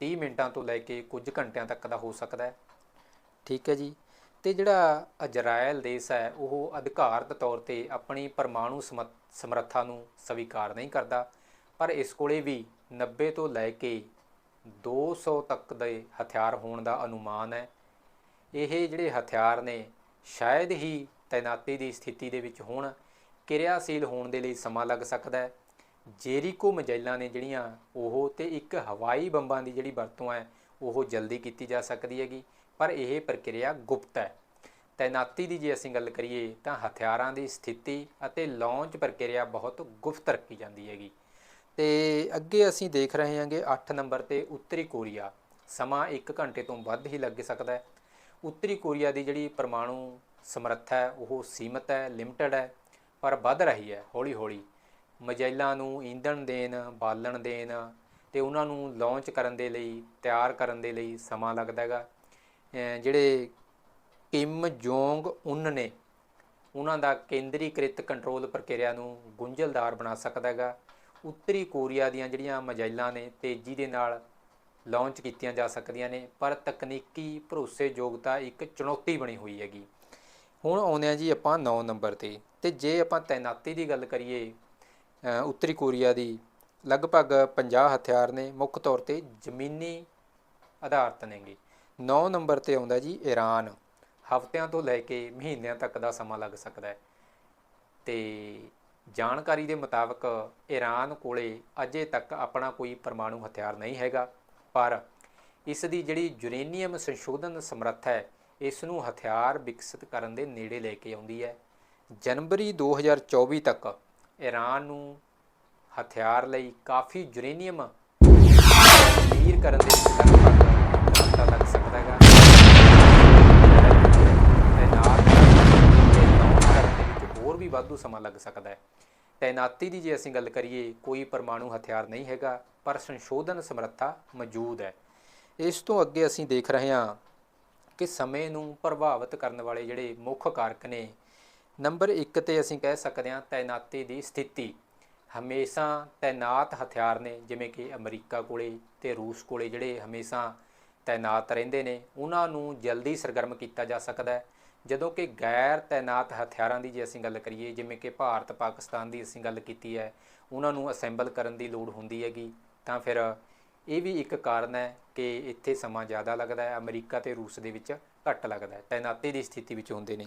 30 ਮਿੰਟਾਂ ਤੋਂ ਲੈ ਕੇ ਕੁਝ ਘੰਟਿਆਂ ਤੱਕ ਦਾ ਹੋ ਸਕਦਾ ਹੈ। ਠੀਕ ਹੈ ਜੀ। ਤੇ ਜਿਹੜਾ ਇਜ਼ਰਾਈਲ ਦੇਸ਼ ਹੈ, ਉਹ ਅਧਿਕਾਰਤ ਤੌਰ ਤੇ ਆਪਣੀ ਪਰਮਾਣੂ ਸਮੱ- ਸਮਰੱਥਾ ਨੂੰ ਸਵੀਕਾਰ ਨਹੀਂ ਕਰਦਾ। ਪਰ ਇਸ ਕੋਲੇ ਵੀ 90 ਤੋਂ ਲੈ ਕੇ 200 ਤੱਕ ਦੇ ਹਥਿਆਰ ਹੋਣ ਦਾ ਅਨੁਮਾਨ ਹੈ। ਇਹ ਜਿਹੜੇ ਹਥਿਆਰ ਨੇ, ਸ਼ਾਇਦ ਹੀ ਤੈਨਾਤੀ ਦੀ ਸਥਿਤੀ ਦੇ ਵਿੱਚ ਹੋਣ। ਕਿਰਿਆਸ਼ੀਲ ਹੋਣ ਦੇ ਲਈ ਸਮਾਂ ਲੱਗ ਸਕਦਾ ਹੈ। ਜੇਰੀਕੋ ਮਜ਼ਾਈਲਾਂ ਨੇ ਜਿਹੜੀਆਂ ਉਹ ਤੇ ਇੱਕ ਹਵਾਈ ਬੰਬਾਂ ਦੀ ਜਿਹੜੀ ਵਰਤੋਂ ਹੈ, ਉਹ ਜਲਦੀ ਕੀਤੀ ਜਾ ਸਕਦੀ ਹੈਗੀ। ਪਰ ਇਹ ਪ੍ਰਕਿਰਿਆ ਗੁਪਤ ਹੈ। ਤੈਨਾਤੀ ਦੀ ਜੇ ਅਸੀਂ ਗੱਲ ਕਰੀਏ, ਤਾਂ ਹਥਿਆਰਾਂ ਦੀ ਸਥਿਤੀ ਅਤੇ ਲਾਂਚ ਪ੍ਰਕਿਰਿਆ ਬਹੁਤ ਗੁਪਤ ਰੱਖੀ ਜਾਂਦੀ ਹੈਗੀ। ਤੇ ਅੱਗੇ ਅਸੀਂ ਦੇਖ ਰਹੇ ਹਾਂਗੇ 8 ਨੰਬਰ ਤੇ ਉੱਤਰੀ ਕੋਰੀਆ। ਸਮਾਂ 1 ਘੰਟੇ ਤੋਂ ਵੱਧ ਹੀ ਲੱਗ ਸਕਦਾ ਹੈ। ਉੱਤਰੀ ਕੋਰੀਆ ਦੀ ਜਿਹੜੀ ਪਰਮਾਣੂ ਸਮਰੱਥਾ ਹੈ, ਉਹ ਸੀਮਤ ਹੈ ਲਿਮਟਿਡ ਹੈ, ਪਰ ਵੱਧ ਰਹੀ ਹੈ ਹੌਲੀ ਹੌਲੀ ਮਜੈਲਾਂ ਨੂੰ ਈਂਧਣ ਦੇਣ, ਬਾਲਣ ਦੇਣ ਤੇ ਉਹਨਾਂ ਨੂੰ ਲਾਂਚ ਕਰਨ ਦੇ ਲਈ, ਤਿਆਰ ਕਰਨ ਦੇ ਲਈ ਸਮਾਂ ਲੱਗਦਾ ਹੈਗਾ। ਜਿਹੜੇ ਕਿਮ ਜੋਂਗ ਉਨ ਨੇ, ਉਹਨਾਂ ਦਾ ਕੇਂਦਰੀਕ੍ਰਿਤ ਕੰਟਰੋਲ ਪ੍ਰਕਿਰਿਆ ਨੂੰ ਗੁੰਝਲਦਾਰ ਬਣਾ ਸਕਦਾ ਹੈਗਾ। ਉੱਤਰੀ ਕੋਰੀਆ ਦੀਆਂ ਜਿਹੜੀਆਂ ਮਜਾਈਲਾਂ ਨੇ, ਤੇਜ਼ੀ ਦੇ ਨਾਲ ਲਾਂਚ ਕੀਤੀਆਂ ਜਾ ਸਕਦੀਆਂ ਨੇ, ਪਰ ਤਕਨੀਕੀ ਭਰੋਸੇਯੋਗਤਾ ਇੱਕ ਚੁਣੌਤੀ ਬਣੀ ਹੋਈ ਹੈਗੀ। ਹੁਣ ਆਉਂਦੇ ਆ ਜੀ ਆਪਾਂ 9 ਨੰਬਰ ਤੇ ਤੇ ਜੇ ਆਪਾਂ ਤੈਨਾਤੀ ਦੀ ਗੱਲ ਕਰੀਏ ਉੱਤਰੀ ਕੋਰੀਆ ਦੀ ਲਗਭਗ 50 ਹਥਿਆਰ ਨੇ ਮੁੱਖ ਤੌਰ ਤੇ ਜ਼ਮੀਨੀ ਆਧਾਰਿਤ ਨੇਗੇ। 9 ਨੰਬਰ ਤੇ ਆਉਂਦਾ ਜੀ ਈਰਾਨ। ਹਫ਼ਤਿਆਂ ਤੋਂ ਲੈ ਕੇ ਮਹੀਨਿਆਂ ਤੱਕ ਦਾ ਸਮਾਂ ਲੱਗ ਸਕਦਾ ਹੈ। ਤੇ ਜਾਣਕਾਰੀ ਦੇ ਮੁਤਾਬਕ ਈਰਾਨ ਕੋਲੇ ਅਜੇ ਤੱਕ ਆਪਣਾ ਕੋਈ ਪਰਮਾਣੂ ਹਥਿਆਰ ਨਹੀਂ ਹੈਗਾ, ਪਰ ਇਸ ਦੀ ਜਿਹੜੀ ਯੂਰੇਨੀਅਮ ਸੰਸ਼ੋਧਨ ਸਮਰੱਥਾ ਹੈ, ਇਸ ਨੂੰ ਹਥਿਆਰ ਵਿਕਸਿਤ ਕਰਨ ਦੇ ਨੇੜੇ ਲੈ ਕੇ ਆਉਂਦੀ ਹੈ। ਜਨਵਰੀ 2024 ਤੱਕ ਈਰਾਨ ਨੂੰ ਹਥਿਆਰ ਲਈ ਕਾਫੀ ਯੂਰੇਨੀਅਮ ਅਮੀਰ ਕਰਨ ਦੇ ਵਿੱਚ ਲਗਭਗ ਹਫ਼ਤਾ ਲੱਗ ਸਕਦਾ ਹੈਗਾ। ਹੋਰ ਵੀ ਵਾਧੂ ਸਮਾਂ ਲੱਗ ਸਕਦਾ ਹੈ। ਤੈਨਾਤੀ ਦੀ ਜੇ ਅਸੀਂ ਗੱਲ ਕਰੀਏ, ਕੋਈ ਪਰਮਾਣੂ ਹਥਿਆਰ ਨਹੀਂ ਹੈਗਾ, ਪਰ ਸੰਸ਼ੋਧਨ ਸਮਰੱਥਾ ਮੌਜੂਦ ਹੈ। ਇਸ ਤੋਂ ਅੱਗੇ ਅਸੀਂ ਦੇਖ ਰਹੇ ਹਾਂ ਕਿ ਸਮੇਂ ਨੂੰ ਪ੍ਰਭਾਵਿਤ ਕਰਨ ਵਾਲੇ ਜਿਹੜੇ ਮੁੱਖ ਕਾਰਕ ਨੇ ਨੰਬਰ 1 ਤੇ ਅਸੀਂ ਕਹਿ ਸਕਦੇ ਹਾਂ ਤੈਨਾਤੀ ਦੀ ਸਥਿਤੀ। ਹਮੇਸ਼ਾ ਤੈਨਾਤ ਹਥਿਆਰ ਨੇ, ਜਿਵੇਂ ਕਿ ਅਮਰੀਕਾ ਕੋਲੇ ਤੇ ਰੂਸ ਕੋਲੇ ਜਿਹੜੇ ਹਮੇਸ਼ਾ ਤਾਇਨਾਤ ਰਹਿੰਦੇ ਨੇ, ਉਹਨਾਂ ਨੂੰ ਜਲਦੀ ਸਰਗਰਮ ਕੀਤਾ ਜਾ ਸਕਦਾ ਹੈ। ਜਦੋਂ ਕਿ ਗੈਰ ਤੈਨਾਤ ਹਥਿਆਰਾਂ ਦੀ ਜੇ ਅਸੀਂ ਗੱਲ ਕਰੀਏ, ਜਿਵੇਂ ਕਿ ਭਾਰਤ, ਪਾਕਿਸਤਾਨ ਦੀ ਅਸੀਂ ਗੱਲ ਕੀਤੀ ਹੈ, ਉਹਨਾਂ ਨੂੰ ਅਸੈਂਬਲ ਕਰਨ ਦੀ ਲੋੜ ਹੁੰਦੀ ਹੈਗੀ। ਤਾਂ ਫਿਰ ਇਹ ਵੀ ਇੱਕ ਕਾਰਨ ਹੈ ਕਿ ਇੱਥੇ ਸਮਾਂ ਜ਼ਿਆਦਾ ਲੱਗਦਾ ਹੈ, ਅਮਰੀਕਾ ਤੇ ਰੂਸ ਦੇ ਵਿੱਚ ਘੱਟ ਲੱਗਦਾ ਹੈ, ਤੈਨਾਤੀ ਦੀ ਸਥਿਤੀ ਵਿੱਚ ਹੁੰਦੇ ਨੇ।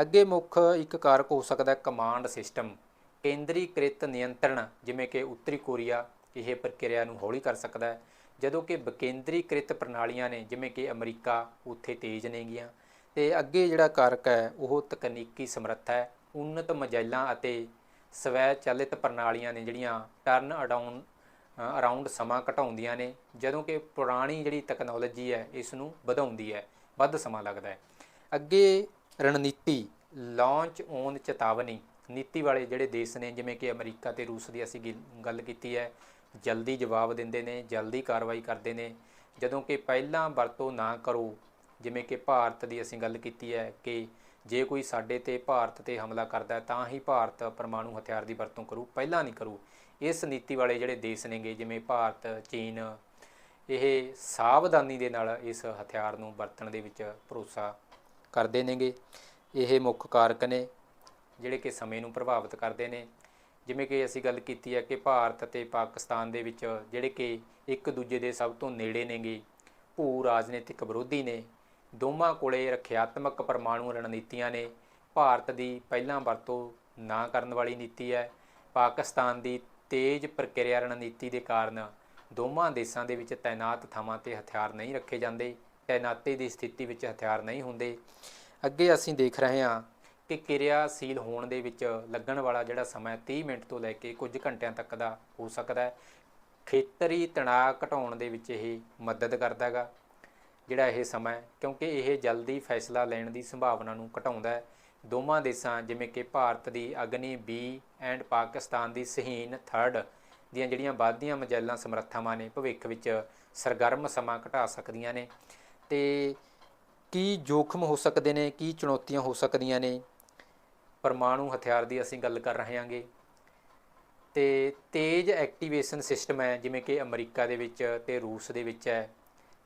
ਅੱਗੇ ਮੁੱਖ ਇੱਕ ਕਾਰਕ ਹੋ ਸਕਦਾ ਕਮਾਂਡ ਸਿਸਟਮ ਕੇਂਦਰੀਕ੍ਰਿਤ ਨਿਯੰਤਰਣ, ਜਿਵੇਂ ਕਿ ਉੱਤਰੀ ਕੋਰੀਆ ਇਹ ਪ੍ਰਕਿਰਿਆ ਨੂੰ ਹੌਲੀ ਕਰ ਸਕਦਾ ਹੈ। ਜਦੋਂ ਕਿ ਵਿਕੇਂਦਰੀਕ੍ਰਿਤ ਪ੍ਰਣਾਲੀਆਂ ਨੇ, ਜਿਵੇਂ ਕਿ ਅਮਰੀਕਾ ਉੱਥੇ ਤੇਜ਼ ਨੇਗੀਆਂ ਤੇ ਅੱਗੇ ਜਿਹੜਾ ਕਾਰਕ ਹੈ, ਉਹ ਤਕਨੀਕੀ ਸਮਰੱਥਾ ਹੈ ਉન્નਤ ਮਜਾਇਲਾਂ ਅਤੇ ਸਵੈ ਚਾਲਿਤ ਪ੍ਰਣਾਲੀਆਂ ਨੇ ਜਿਹੜੀਆਂ ਟਰਨ ਅਡਾਊਨ ਅਰਾਊਂਡ ਸਮਾਂ ਘਟਾਉਂਦੀਆਂ ਨੇ, ਜਦੋਂ ਕਿ ਪੁਰਾਣੀ ਜਿਹੜੀ ਟੈਕਨੋਲੋਜੀ ਹੈ, ਇਸ ਨੂੰ ਵਧਾਉਂਦੀ ਹੈ, ਵੱਧ ਸਮਾਂ ਲੱਗਦਾ ਹੈ। ਅੱਗੇ ਰਣਨੀਤੀ ਲਾਂਚ ਔਨ ਚੇਤਾਵਨੀ ਨੀਤੀ ਵਾਲੇ ਜਿਹੜੇ ਦੇਸ਼ ਨੇ, ਜਿਵੇਂ ਕਿ ਅਮਰੀਕਾ ਤੇ ਰੂਸ ਦੀ ਅਸੀਂ ਗਿ- ਗੱਲ ਕੀਤੀ ਹੈ, ਜਲਦੀ ਜਵਾਬ ਦਿੰਦੇ ਨੇ, ਜਲਦੀ ਕਾਰਵਾਈ ਕਰਦੇ ਨੇ। ਜਦੋਂ ਕਿ ਪਹਿਲਾਂ ਵਰਤੋਂ ਨਾ ਕਰੋ, ਜਿਵੇਂ ਕਿ ਭਾਰਤ ਦੀ ਅਸੀਂ ਗੱਲ ਕੀਤੀ ਹੈ ਕਿ ਜੇ ਕੋਈ ਸਾਡੇ ਤੇ ਭਾਰਤ ਤੇ ਹਮਲਾ ਕਰਦਾ ਤਾਂ ਹੀ ਭਾਰਤ ਪਰਮਾਣੂ ਹਥਿਆਰ ਦੀ ਵਰਤੋਂ ਕਰੂ, ਪਹਿਲਾਂ ਨਹੀਂ ਕਰੂ। ਇਸ ਨੀਤੀ ਵਾਲੇ ਜਿਹੜੇ ਦੇਸ਼ ਨੇਗੇ, ਜਿਵੇਂ ਭਾਰਤ, ਚੀਨ, ਇਹ ਸਾਵਧਾਨੀ ਦੇ ਨਾਲ ਇਸ ਹਥਿਆਰ ਨੂੰ ਵਰਤਣ ਦੇ ਵਿੱਚ ਭਰੋਸਾ ਕਰਦੇ ਨੇਗੇ। ਇਹ ਮੁੱਖ ਕਾਰਕ ਨੇ, ਜਿਹੜੇ ਕਿ ਸਮੇਂ ਨੂੰ ਪ੍ਰਭਾਵਿਤ ਕਰਦੇ ਨੇ। ਜਿਵੇਂ ਕਿ ਅਸੀਂ ਗੱਲ ਕੀਤੀ ਹੈ ਕਿ ਭਾਰਤ ਅਤੇ ਪਾਕਿਸਤਾਨ ਦੇ ਵਿੱਚ ਜਿਹੜੇ ਕਿ ਇੱਕ ਦੂਜੇ ਦੇ ਸਭ ਤੋਂ ਨੇੜੇ ਨੇਗੇ, ਭੂ ਰਾਜਨੀਤਿਕ ਵਿਰੋਧੀ ਨੇ। ਦੋਵਾਂ ਕੋਲੇ ਰੱਖਿਆਤਮਕ ਪਰਮਾਣੂ ਰਣਨੀਤੀਆਂ ਨੇ। ਭਾਰਤ ਦੀ ਪਹਿਲਾਂ ਵਰਤੋਂ ਨਾ ਕਰਨ ਵਾਲੀ ਨੀਤੀ ਹੈ। ਪਾਕਿਸਤਾਨ ਦੀ ਤੇਜ਼ ਪ੍ਰਕਿਰਿਆ ਰਣਨੀਤੀ ਦੇ ਕਾਰਨ ਦੋਵਾਂ ਦੇਸ਼ਾਂ ਦੇ ਵਿੱਚ ਤਾਇਨਾਤ ਥਾਵਾਂ ਤੇ ਹਥਿਆਰ ਨਹੀਂ ਰੱਖੇ ਜਾਂਦੇ। ਤੈਨਾਤੀ ਦੀ ਸਥਿਤੀ ਵਿੱਚ ਹਥਿਆਰ ਨਹੀਂ ਹੁੰਦੇ। ਅੱਗੇ ਅਸੀਂ ਦੇਖ ਰਹੇ ਹਾਂ ਕਿ ਕਿਰਿਆਸ਼ੀਲ ਹੋਣ ਦੇ ਵਿੱਚ ਲੱਗਣ ਵਾਲਾ ਜਿਹੜਾ ਸਮਾਂ 30 ਮਿੰਟ ਤੋਂ ਲੈ ਕੇ ਕੁਝ ਘੰਟਿਆਂ ਤੱਕ ਦਾ ਹੋ ਸਕਦਾ ਹੈ। ਖੇਤਰੀ ਤਣਾਅ ਘਟਾਉਣ ਦੇ ਵਿੱਚ ਇਹ ਮਦਦ ਕਰਦਾ ਹੈਗਾ, ਜਿਹੜਾ ਇਹ ਸਮਾਂ ਕਿਉਂਕਿ ਇਹ ਜਲਦੀ ਫੈਸਲਾ ਲੈਣ ਦੀ ਸੰਭਾਵਨਾ ਨੂੰ ਘਟਾਉਂਦਾ ਹੈ। ਦੋਵਾਂ ਦੇਸ਼ਾਂ, ਜਿਵੇਂ ਕਿ ਭਾਰਤ ਦੀ ਅਗਨੀ, ਬੀ ਐਂਡ ਪਾਕਿਸਤਾਨ ਦੀ ਸਹੀਨ ਥਰਡ, ਦੀਆਂ ਜਿਹੜੀਆਂ ਵੱਧਦੀਆਂ ਮਜੈਲਾਂ ਸਮਰੱਥਾਵਾਂ ਨੇ, ਭਵਿੱਖ ਵਿੱਚ ਸਰਗਰਮ ਸਮਾਂ ਘਟਾ ਸਕਦੀਆਂ ਨੇ। ਤੇ ਕੀ ਜੋਖਮ ਹੋ ਸਕਦੇ ਨੇ, ਕੀ ਚੁਣੌਤੀਆਂ ਹੋ ਸਕਦੀਆਂ ਨੇ? ਪਰਮਾਣੂ ਹਥਿਆਰ ਦੀ ਅਸੀਂ ਗੱਲ ਕਰ ਰਹੇ ਹਾਂਗੇ। ਤੇ ਤੇਜ਼ ਐਕਟੀਵੇਸ਼ਨ ਸਿਸਟਮ ਹੈ, ਜਿਵੇਂ ਕਿ ਅਮਰੀਕਾ ਦੇ ਵਿੱਚ ਤੇ ਰੂਸ ਦੇ ਵਿੱਚ ਹੈ।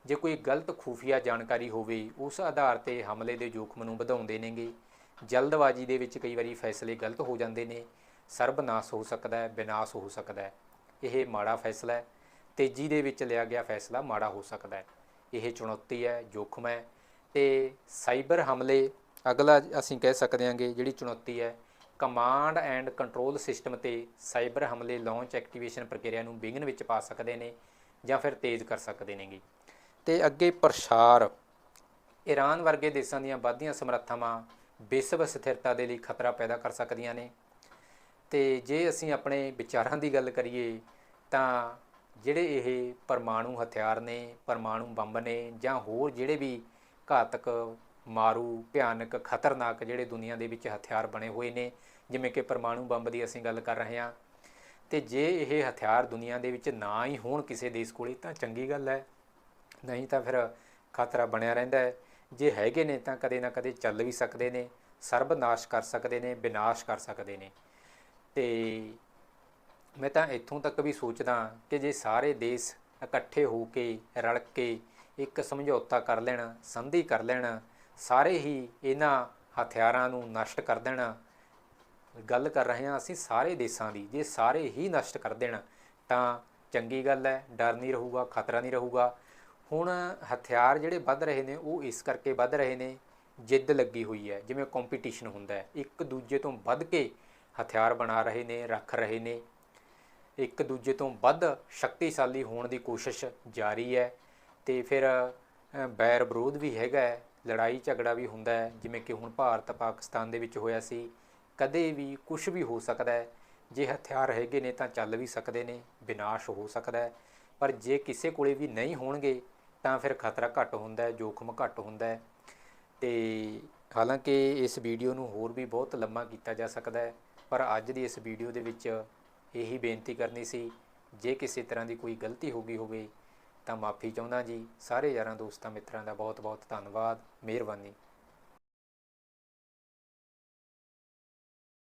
ਜੇ ਕੋਈ ਗਲਤ ਖੂਫੀਆ ਜਾਣਕਾਰੀ ਹੋਵੇ, ਉਸ ਆਧਾਰ ਤੇ ਹਮਲੇ ਦੇ ਜੋਖਮ ਨੂੰ ਵਧਾਉਂਦੇ ਨੇਗੇ। ਜਲਦਬਾਜ਼ੀ ਦੇ ਵਿੱਚ ਕਈ ਵਾਰੀ ਫੈਸਲੇ ਗਲਤ ਹੋ ਜਾਂਦੇ ਨੇ। ਸਰਬਨਾਸ਼ ਹੋ ਸਕਦਾ ਹੈ ਵਿਨਾਸ਼ ਹੋ ਸਕਦਾ ਹੈ। ਇਹ ਮਾੜਾ ਫੈਸਲਾ ਹੈ। ਤੇਜ਼ੀ ਦੇ ਵਿੱਚ ਲਿਆ ਗਿਆ ਫੈਸਲਾ ਮਾੜਾ ਹੋ ਸਕਦਾ ਹੈ। ਇਹ ਚੁਣੌਤੀ ਹੈ, ਜੋਖਮ ਹੈ ਤੇ ਸਾਈਬਰ ਹਮਲੇ ਅਗਲਾ ਅਸੀਂ ਕਹਿ ਸਕਦੇ ਹਾਂਗੇ ਜਿਹੜੀ ਚੁਣੌਤੀ ਹੈ ਕਮਾਂਡ ਐਂਡ ਕੰਟਰੋਲ ਸਿਸਟਮ ਤੇ ਸਾਈਬਰ ਹਮਲੇ ਲਾਂਚ ਐਕਟੀਵੇਸ਼ਨ ਪ੍ਰਕਿਰਿਆ ਨੂੰ ਵਿਘਨ ਵਿੱਚ ਪਾ ਸਕਦੇ ਨੇ ਜਾਂ ਫਿਰ ਤੇਜ਼ ਕਰ ਸਕਦੇ ਨੇਗੇ। ਤੇ ਅੱਗੇ ਪ੍ਰਸਾਰ ਈਰਾਨ ਵਰਗੇ ਦੇਸ਼ਾਂ ਦੀਆਂ ਵੱਧਦੀਆਂ ਸਮਰੱਥਾਵਾਂ ਵਿਸ਼ਵ ਸਥਿਰਤਾ ਦੇ ਲਈ ਖਤਰਾ ਪੈਦਾ ਕਰ ਸਕਦੀਆਂ ਨੇ। ਤੇ ਜੇ ਅਸੀਂ ਆਪਣੇ ਵਿਚਾਰਾਂ ਦੀ ਗੱਲ ਕਰੀਏ ਤਾਂ ਜਿਹੜੇ ਇਹ ਪਰਮਾਣੂ ਹਥਿਆਰ ਨੇ, ਪਰਮਾਣੂ ਬੰਬ ਨੇ ਜਾਂ ਹੋਰ ਜਿਹੜੇ ਵੀ ਘਾਤਕ, ਮਾਰੂ, ਭਿਆਨਕ, ਖਤਰਨਾਕ ਜਿਹੜੇ ਦੁਨੀਆ ਦੇ ਵਿੱਚ ਹਥਿਆਰ ਬਣੇ ਹੋਏ ਨੇ, ਜਿਵੇਂ ਕਿ ਪਰਮਾਣੂ ਬੰਬ ਦੀ ਅਸੀਂ ਗੱਲ ਕਰ ਰਹੇ ਹਾਂ, ਤੇ ਜੇ ਇਹ ਹਥਿਆਰ ਦੁਨੀਆ ਦੇ ਵਿੱਚ ਨਾ ਹੀ ਹੋਣ ਕਿਸੇ ਦੇਸ਼ ਕੋਲੇ, ਤਾਂ ਚੰਗੀ ਗੱਲ ਹੈ। ਨਹੀਂ ਤਾਂ ਫਿਰ ਖਤਰਾ ਬਣਿਆ ਰਹਿੰਦਾ ਹੈ। ਜੇ ਹੈਗੇ ਨੇ, ਤਾਂ ਕਦੇ ਨਾ ਕਦੇ ਚੱਲ ਵੀ ਸਕਦੇ ਨੇ, ਸਰਬਨਾਸ਼ ਕਰ ਸਕਦੇ ਨੇ, ਵਿਨਾਸ਼ ਕਰ ਸਕਦੇ ਨੇ। ਤੇ ਮੈਂ ਤਾਂ ਇੱਥੋਂ ਤੱਕ ਵੀ ਸੋਚਦਾ ਕਿ ਜੇ ਸਾਰੇ ਦੇਸ਼ ਇਕੱਠੇ ਹੋ ਕੇ, ਰਲ ਕੇ ਇੱਕ ਸਮਝੌਤਾ ਕਰ ਲੈਣ, ਸੰਧੀ ਕਰ ਲੈਣ, ਸਾਰੇ ਹੀ ਇਹਨਾਂ ਹਥਿਆਰਾਂ ਨੂੰ ਨਸ਼ਟ ਕਰ ਦੇਣ। ਗੱਲ ਕਰ ਰਹੇ ਹਾਂ ਅਸੀਂ ਸਾਰੇ ਦੇਸ਼ਾਂ ਦੀ, ਜੇ ਸਾਰੇ ਹੀ ਨਸ਼ਟ ਕਰ ਦੇਣ, ਤਾਂ ਚੰਗੀ ਗੱਲ ਹੈ, ਡਰ ਨਹੀਂ ਰਹੂਗਾ, ਖਤਰਾ ਨਹੀਂ ਰਹੂਗਾ। ਹੁਣ ਹਥਿਆਰ ਜਿਹੜੇ ਵੱਧ ਰਹੇ ਨੇ, ਉਹ ਇਸ ਕਰਕੇ ਵੱਧ ਰਹੇ ਨੇ, ਜਿੱਦ ਲੱਗੀ ਹੋਈ ਹੈ, ਜਿਵੇਂ ਕੰਪੀਟੀਸ਼ਨ ਹੁੰਦਾ ਹੈ। ਇੱਕ ਦੂਜੇ ਤੋਂ ਵੱਧ ਕੇ ਹਥਿਆਰ ਬਣਾ ਰਹੇ ਨੇ, ਰੱਖ ਰਹੇ ਨੇ। ਇੱਕ ਦੂਜੇ ਤੋਂ ਵੱਧ ਸ਼ਕਤੀਸ਼ਾਲੀ ਹੋਣ ਦੀ ਕੋਸ਼ਿਸ਼ ਜਾਰੀ ਹੈ ਤੇ ਫਿਰ ਅ, ਬੈਰ ਵਿਰੋਧ ਵੀ ਹੈਗਾ ਹੈ, ਲੜਾਈ ਝਗੜਾ ਵੀ ਹੁੰਦਾ ਹੈ ਜਿਵੇਂ ਕਿ ਹੁਣ ਭਾਰਤ ਪਾਕਿਸਤਾਨ ਦੇ ਵਿੱਚ ਹੋਇਆ ਸੀ ਕਦੇ ਵੀ ਕੁਝ ਵੀ ਹੋ ਸਕਦਾ ਹੈ ਜੇ ਹਥਿਆਰ ਹੈਗੇ ਨੇ ਤਾਂ ਚੱਲ ਵੀ ਸਕਦੇ ਨੇ ਵਿਨਾਸ਼ ਹੋ ਸਕਦਾ ਹੈ ਪਰ ਜੇ ਕਿਸੇ ਕੋਲੇ ਵੀ ਨਹੀਂ ਹੋਣਗੇ ਤਾਂ ਫਿਰ ਖਤਰਾ ਘੱਟ ਹੁੰਦਾ ਹੈ ਜੋਖਮ ਘੱਟ ਹੁੰਦਾ ਹੈ ਤੇ ਹਾਲਾਂਕਿ ਇਸ ਵੀਡੀਓ ਨੂੰ ਹੋਰ ਵੀ ਬਹੁਤ ਲੰਮਾ ਕੀਤਾ ਜਾ ਸਕਦਾ ਹੈ ਪਰ ਅੱਜ ਦੀ ਇਸ ਵੀਡੀਓ ਦੇ ਵਿੱਚ ਇਹੀ ਬੇਨਤੀ ਕਰਨੀ ਸੀ, ਜੇ ਕਿਸੇ ਤਰ੍ਹਾਂ ਦੀ ਕੋਈ ਗਲਤੀ ਹੋ ਗਈ ਹੋਵੇ ਤਾਂ ਮਾਫੀ ਚਾਹੁੰਦਾ ਜੀ। ਸਾਰੇ ਯਾਰਾਂ, ਦੋਸਤਾਂ, ਮਿੱਤਰਾਂ ਦਾ ਬਹੁਤ ਬਹੁਤ ਧੰਨਵਾਦ, ਮਿਹਰਬਾਨੀ।